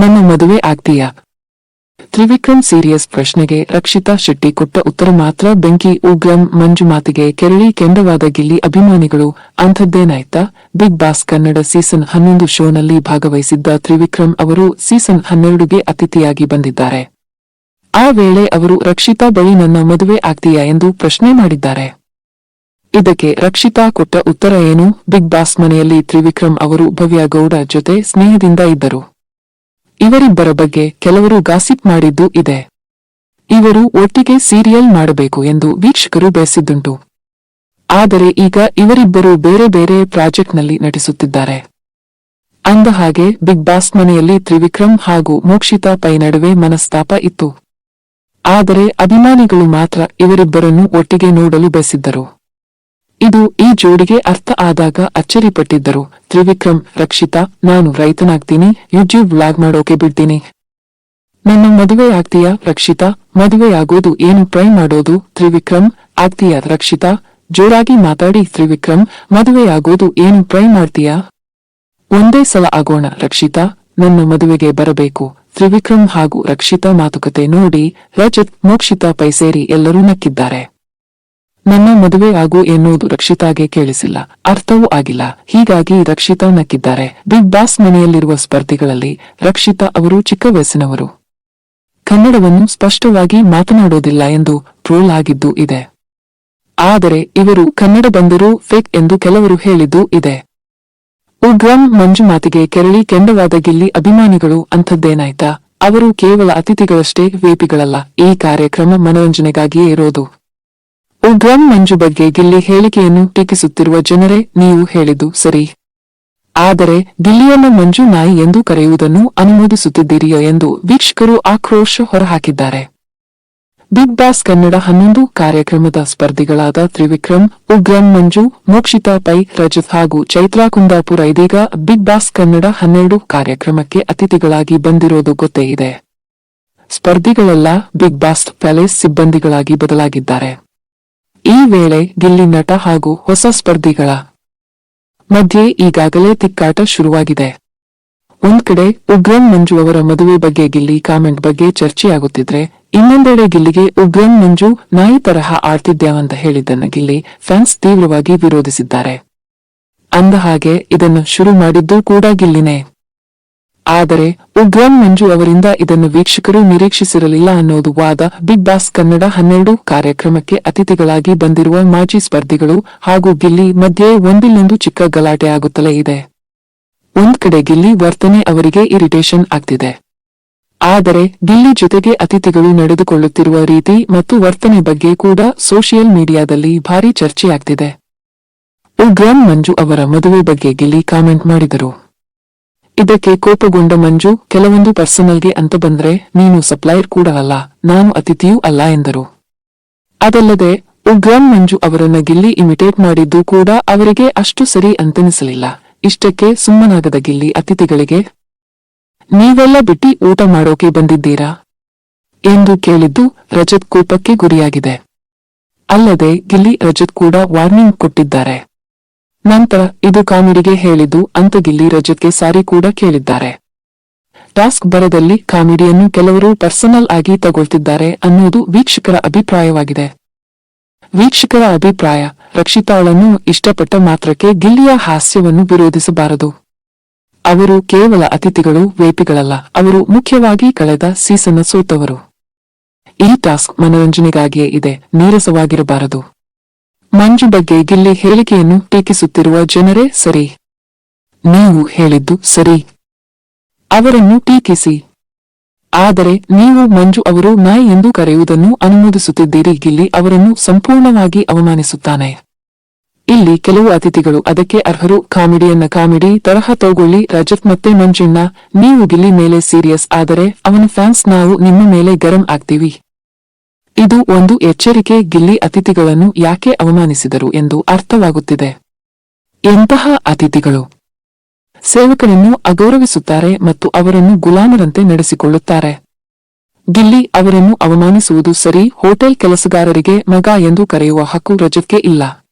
ನನ್ನ ಮದುವೆ ಆಗ್ತೀಯಾ? ತ್ರಿವಿಕ್ರಮ್ ಸೀರಿಯಸ್ ಪ್ರಶ್ನೆಗೆ ರಕ್ಷಿತಾ ಶೆಟ್ಟಿ ಕೊಟ್ಟ ಉತ್ತರ ಮಾತ್ರ ಬೆಂಕಿ, ಉಗ್ರಂ, ಮಂಜು ಮಾತಿಗೆ ಕೆರಳಿ ಕೆಂಡವಾದ ಗಿಲ್ಲಿ ಅಭಿಮಾನಿಗಳು ಅಂಥದ್ದೇನಾಯ್ತಾ ಬಿಗ್ ಬಾಸ್ ಕನ್ನಡ ಸೀಸನ್ ಹನ್ನೊಂದು ಶೋನಲ್ಲಿ ಭಾಗವಹಿಸಿದ್ದ ತ್ರಿವಿಕ್ರಮ್ ಅವರು ಸೀಸನ್ ಹನ್ನೆರಡುಗೆ ಅತಿಥಿಯಾಗಿ ಬಂದಿದ್ದಾರೆ. ಆ ವೇಳೆ ಅವರು, ರಕ್ಷಿತಾ ಬಳಿ ನನ್ನ ಮದುವೆ ಆಗ್ತೀಯಾ ಎಂದು ಪ್ರಶ್ನೆ ಮಾಡಿದ್ದಾರೆ. ಇದಕ್ಕೆ ರಕ್ಷಿತಾ ಕೊಟ್ಟ ಉತ್ತರ ಏನು? ಬಿಗ್ ಬಾಸ್ ಮನೆಯಲ್ಲಿ ತ್ರಿವಿಕ್ರಮ್ ಅವರು ಭವ್ಯ ಗೌಡ ಜೊತೆ ಸ್ನೇಹದಿಂದ ಇದ್ದರು. ಇವರಿಬ್ಬರ ಬಗ್ಗೆ ಕೆಲವರು ಗಾಸಿಪ್ ಮಾಡಿದ್ದು ಇದೆ. ಇವರು ಒಟ್ಟಿಗೆ ಸೀರಿಯಲ್ ಮಾಡಬೇಕು ಎಂದು ವೀಕ್ಷಕರು ಬಯಸಿದ್ದುಂಟು. ಆದರೆ ಈಗ ಇವರಿಬ್ಬರು ಬೇರೆ ಬೇರೆ ಪ್ರಾಜೆಕ್ಟ್ನಲ್ಲಿ ನಟಿಸುತ್ತಿದ್ದಾರೆ. ಅಂದ ಹಾಗೆ ಬಿಗ್ ಬಾಸ್ ಮನೆಯಲ್ಲಿ ತ್ರಿವಿಕ್ರಮ್ ಹಾಗೂ ಮೋಕ್ಷಿತಾ ಪೈ ನಡುವೆ ಮನಸ್ತಾಪ ಇತ್ತು. ಆದರೆ ಅಭಿಮಾನಿಗಳು ಮಾತ್ರ ಇವರಿಬ್ಬರನ್ನು ಒಟ್ಟಿಗೆ ನೋಡಲು ಬಯಸಿದ್ದರು. ಇದು ಈ ಜೋಡಿಗೆ ಅರ್ಥ ಆದಾಗ ಅಚ್ಚರಿಪಟ್ಟಿದ್ದರು. ತ್ರಿವಿಕ್ರಮ್, ರಕ್ಷಿತಾ, ನಾನು ರೈತನಾಗ್ತೀನಿ. ಯೂಟ್ಯೂಬ್ ವ್ಲಾಗ್ ಮಾಡೋಕೆ ಬಿಡ್ತೀನಿ. ನನ್ನ ಮದುವೆ ಆಗ್ತೀಯಾ ರಕ್ಷಿತಾ? ಮದುವೆಯಾಗೋದು ಏನು ಟ್ರೈ ಮಾಡೋದು? ತ್ರಿವಿಕ್ರಮ್, ಆಗ್ತೀಯಾ, ರಕ್ಷಿತಾ? ಜೋರಾಗಿ ಮಾತಾಡಿ, ತ್ರಿವಿಕ್ರಮ್. ಮದುವೆಯಾಗೋದು ಏನು ಟ್ರೈ ಮಾಡ್ತೀಯಾ? ಒಂದೇ ಸಲ ಆಗೋಣ, ರಕ್ಷಿತಾ. ನನ್ನ ಮದುವೆಗೆ ಬರಬೇಕು. ತ್ರಿವಿಕ್ರಮ್ ಹಾಗೂ ರಕ್ಷಿತಾ ಮಾತುಕತೆ ನೋಡಿ, ರಜತ್, ಮೋಕ್ಷಿತಾ ಪೈಸೇರಿ ಎಲ್ಲರೂ ನಕ್ಕಿದ್ದಾರೆ. ನನ್ನ ಮದುವೆ ಆಗು ಎನ್ನುವುದು ರಕ್ಷಿತಾಗೆ ಕೇಳಿಸಿಲ್ಲ. ಅರ್ಥವೂ ಆಗಿಲ್ಲ. ಹೀಗಾಗಿ ರಕ್ಷಿತಾ ನಕ್ಕಿದ್ದಾರೆ. ಬಿಗ್ ಬಾಸ್ ಮನೆಯಲ್ಲಿರುವ ಸ್ಪರ್ಧಿಗಳಲ್ಲಿ ರಕ್ಷಿತಾ ಅವರು ಚಿಕ್ಕ ವಯಸ್ಸಿನವರು. ಕನ್ನಡವನ್ನು ಸ್ಪಷ್ಟವಾಗಿ ಮಾತನಾಡೋದಿಲ್ಲ ಎಂದು ಟ್ರೋಲ್ ಆಗಿದ್ದು ಇದೆ. ಆದರೆ ಇವರು ಕನ್ನಡ ಬಂದರೂ ಫೇಕ್ ಎಂದು ಕೆಲವರು ಹೇಳಿದ್ದು ಇದೆ. ಉಗ್ರಂ ಮಂಜು ಮಾತಿಗೆ ಕೆರಳಿ ಕೆಂಡವಾದ ಗಿಲ್ಲಿ ಅಭಿಮಾನಿಗಳು ಅಂಥದ್ದೇನಾಯ್ತಾ? ಅವರು ಕೇವಲ ಅತಿಥಿಗಳಷ್ಟೇ ವೇಪಿಗಳಲ್ಲ ಈ ಕಾರ್ಯಕ್ರಮ ಮನೋರಂಜನೆಗಾಗಿಯೇ ಇರೋದು. ಉಗ್ರಂ ಮಂಜು ಬಗ್ಗೆ ಗಿಲ್ಲಿ ಹೇಳಿಕೆಯನ್ನು ಟೀಕಿಸುತ್ತಿರುವ ಜನರೇ ನೀವು ಹೇಳಿದ್ದು ಸರಿ. ಆದರೆ ದಿಲ್ಲಿಯನ್ನು ಮಂಜು ನಾಯಿ ಎಂದು ಕರೆಯುವುದನ್ನು ಅನುಮೋದಿಸುತ್ತಿದ್ದೀರಿಯೋ ಎಂದು ವೀಕ್ಷಕರು ಆಕ್ರೋಶ ಹೊರಹಾಕಿದ್ದಾರೆ. ಬಿಗ್ ಬಾಸ್ ಕನ್ನಡ ಹನ್ನೊಂದು ಕಾರ್ಯಕ್ರಮದ ಸ್ಪರ್ಧಿಗಳಾದ ತ್ರಿವಿಕ್ರಮ್ ಉಗ್ರಂ ಮಂಜು, ಮೋಕ್ಷಿತಾ ಪೈ, ರಜತ್ ಹಾಗೂ ಚೈತ್ರಾ ಕುಂದಾಪುರ ಇದೀಗ ಬಿಗ್ ಬಾಸ್ ಕನ್ನಡ ಹನ್ನೆರಡು ಕಾರ್ಯಕ್ರಮಕ್ಕೆ ಅತಿಥಿಗಳಾಗಿ ಬಂದಿರೋದು ಗೊತ್ತೇ ಇದೆ. ಸ್ಪರ್ಧಿಗಳೆಲ್ಲ ಬಿಗ್ ಬಾಸ್ ಪ್ಯಾಲೇಸ್ ಸಿಬ್ಬಂದಿಗಳಾಗಿ ಬದಲಾಗಿದ್ದಾರೆ. ಈ ವೇಳೆ ಗಿಲ್ಲಿ ನಟ ಹಾಗೂ ಹೊಸ ಸ್ಪರ್ಧಿಗಳ ಮಧ್ಯೆ ಈಗಾಗಲೇ ತಿಕ್ಕಾಟ ಶುರುವಾಗಿದೆ. ಒಂದ್ ಕಡೆ ಉಗ್ರಂ ಮಂಜು ಅವರ ಮದುವೆ ಬಗ್ಗೆ ಗಿಲ್ಲಿ ಕಾಮೆಂಟ್ ಬಗ್ಗೆ ಚರ್ಚೆಯಾಗುತ್ತಿದ್ರೆ, ಇನ್ನೊಂದೆಡೆ ಗಿಲ್ಲಿಗೆ ಉಗ್ರಂ ಮಂಜು ನಾಯಿ ತರಹ ಅಂತ ಹೇಳಿದ್ದನ್ನು ಗಿಲ್ಲಿ ಫ್ಯಾನ್ಸ್ ತೀವ್ರವಾಗಿ ವಿರೋಧಿಸಿದ್ದಾರೆ. ಅಂದ ಹಾಗೆ ಇದನ್ನು ಶುರು ಮಾಡಿದ್ದು ಕೂಡ ಗಿಲ್ಲಿನೇ. ಆದರೆ ಉಗ್ರಂ ಮಂಜು ಅವರಿಂದ ಇದನ್ನು ವೀಕ್ಷಕರು ನಿರೀಕ್ಷಿಸಿರಲಿಲ್ಲ ಅನ್ನೋದು ವಾದ ಬಿಗ್ ಬಾಸ್ ಕನ್ನಡ ಹನ್ನೆರಡು ಕಾರ್ಯಕ್ರಮಕ್ಕೆ ಅತಿಥಿಗಳಾಗಿ ಬಂದಿರುವ ಮಾಜಿ ಸ್ಪರ್ಧಿಗಳು ಹಾಗೂ ಗಿಲ್ಲಿ ಮಧ್ಯೆ ಒಂದಿಲ್ಲೊಂದು ಚಿಕ್ಕ ಗಲಾಟೆ ಆಗುತ್ತಲೇ ಇದೆ. ಒಂದ್ ಕಡೆ ಗಿಲ್ಲಿ ವರ್ತನೆ ಅವರಿಗೆ ಇರಿಟೇಷನ್ ಆಗ್ತಿದೆ. ಆದರೆ ಗಿಲ್ಲಿ ಜೊತೆಗೆ ಅತಿಥಿಗಳು ನಡೆದುಕೊಳ್ಳುತ್ತಿರುವ ರೀತಿ ಮತ್ತು ವರ್ತನೆ ಬಗ್ಗೆ ಕೂಡ ಸೋಷಿಯಲ್ ಮೀಡಿಯಾದಲ್ಲಿ ಭಾರಿ ಚರ್ಚೆಯಾಗ್ತಿದೆ. ಉಗ್ರಂ ಮಂಜು ಅವರ ಮದುವೆ ಬಗ್ಗೆ ಗಿಲ್ಲಿ ಕಾಮೆಂಟ್ ಮಾಡಿದರು. ಇದಕ್ಕೆ ಕೋಪಗೊಂಡ ಮಂಜು, ಕೆಲವೊಂದು ಪರ್ಸನಲ್ಗೆ ಅಂತ ಬಂದ್ರೆ ನೀನು ಸಪ್ಲೈಯರ್ ಕೂಡ ಅಲ್ಲ, ನಾನು ಅತಿಥಿಯೂ ಅಲ್ಲ ಎಂದರು. ಅದಲ್ಲದೆ ಉಗ್ರಂ ಮಂಜು ಅವರನ್ನ ಗಿಲ್ಲಿ ಇಮಿಟೇಟ್ ಮಾಡಿದ್ದು ಕೂಡ ಅವರಿಗೆ ಅಷ್ಟು ಸರಿ ಅಂತನಿಸಲಿಲ್ಲ. ಇಷ್ಟಕ್ಕೆ ಸುಮ್ಮನಾಗದ ಗಿಲ್ಲಿ ಅತಿಥಿಗಳಿಗೆ, ನೀವೆಲ್ಲ ಬಿಟ್ಟಿ ಊಟ ಮಾಡೋಕೆ ಬಂದಿದ್ದೀರಾ? ಎಂದು ಕೇಳಿದ್ದು ರಜತ್ ಕೋಪಕ್ಕೆ ಗುರಿಯಾಗಿದೆ. ಅಲ್ಲದೆ, ಗಿಲ್ಲಿ ರಜತ್ ಕೂಡ ವಾರ್ನಿಂಗ್ ಕೊಟ್ಟಿದ್ದಾರೆ. ನಂತರ ಇದು ಕಾಮಿಡಿಗೆ ಹೇಳಿದ್ದು ಅಂತ ಗಿಲ್ಲಿ ರಜತ್ಗೆ ಸಾರಿ ಕೂಡ ಕೇಳಿದ್ದಾರೆ. ಟಾಸ್ಕ್ ಬರದಲ್ಲಿ ಕಾಮಿಡಿಯನ್ನು ಕೆಲವರು ಪರ್ಸನಲ್ ಆಗಿ ತಗೊಳ್ತಿದ್ದಾರೆ ಅನ್ನೋದು ವೀಕ್ಷಕರ ಅಭಿಪ್ರಾಯವಾಗಿದೆ. ವೀಕ್ಷಕರ ಅಭಿಪ್ರಾಯ ರಕ್ಷಿತಾಳನ್ನು ಇಷ್ಟಪಟ್ಟ ಮಾತ್ರಕ್ಕೆ ಗಿಲ್ಲಿಯ ಹಾಸ್ಯವನ್ನು ವಿರೋಧಿಸಬಾರದು. ಅವರು ಕೇವಲ ಅತಿಥಿಗಳು, ವೇಪಿಗಳಲ್ಲ, ಅವರು ಮುಖ್ಯವಾಗಿ ಕಳೆದ ಸೀಸನ್ನ ಸೋತವರು. ಈ ಟಾಸ್ಕ್ ಮನರಂಜನೆಗಾಗಿಯೇ ಇದೆ, ನೀರಸವಾಗಿರಬಾರದು. ಮಂಜು ಬಗ್ಗೆ ಗಿಲ್ಲಿ ಹೇಳಿಕೆಯನ್ನು ಟೀಕಿಸುತ್ತಿರುವ ಜನರೇ ಸರಿ. ನೀವು ಹೇಳಿದ್ದು ಸರಿ. ಅವರನ್ನು ಟೀಕಿಸಿ. ಆದರೆ ನೀವು ಮಂಜು ಅವರು ನಾಯಿ ಎಂದು ಕರೆಯುವುದನ್ನು ಅನುಮೋದಿಸುತ್ತಿದ್ದೀರಿ. ಗಿಲ್ಲಿ ಅವರನ್ನು ಸಂಪೂರ್ಣವಾಗಿ ಅವಮಾನಿಸುತ್ತಾನೆ. ಇಲ್ಲಿ ಕೆಲವು ಅತಿಥಿಗಳು ಅದಕ್ಕೆ ಅರ್ಹರು. ಕಾಮಿಡಿಯನ್ನ ಕಾಮಿಡಿ, ತರಹ ತೋಗೊಳ್ಳಿ. ರಜತ್ ಮತ್ತೆ ಮಂಜಣ್ಣ, ನೀವು ಗಿಲ್ಲಿ ಮೇಲೆ ಸೀರಿಯಸ್ ಆದರೆ ಅವನ ಫ್ಯಾನ್ಸ್ ನಾವು ನಿಮ್ಮ ಮೇಲೆ ಗರಂ ಆಗ್ತೀವಿ. ಇದು ಒಂದು ಎಚ್ಚರಿಕೆ ಗಿಲ್ಲಿ ಅತಿಥಿಗಳನ್ನು ಯಾಕೆ ಅವಮಾನಿಸಿದರು ಎಂದು ಅರ್ಥವಾಗುತ್ತಿದೆ. ಎಂತಹ ಅತಿಥಿಗಳು? ಸೇವಕರನ್ನು ಅಗೌರವಿಸುತ್ತಾರೆ ಮತ್ತು ಅವರನ್ನು ಗುಲಾಮರಂತೆ ನಡೆಸಿಕೊಳ್ಳುತ್ತಾರೆ. ಗಿಲ್ಲಿ ಅವರನ್ನು ಅವಮಾನಿಸುವುದು ಸರಿ, ಹೋಟೆಲ್ ಕೆಲಸಗಾರರಿಗೆ ಮಗ ಎಂದು ಕರೆಯುವ ಹಕ್ಕು ರಜಕ್ಕೆ ಇಲ್ಲ.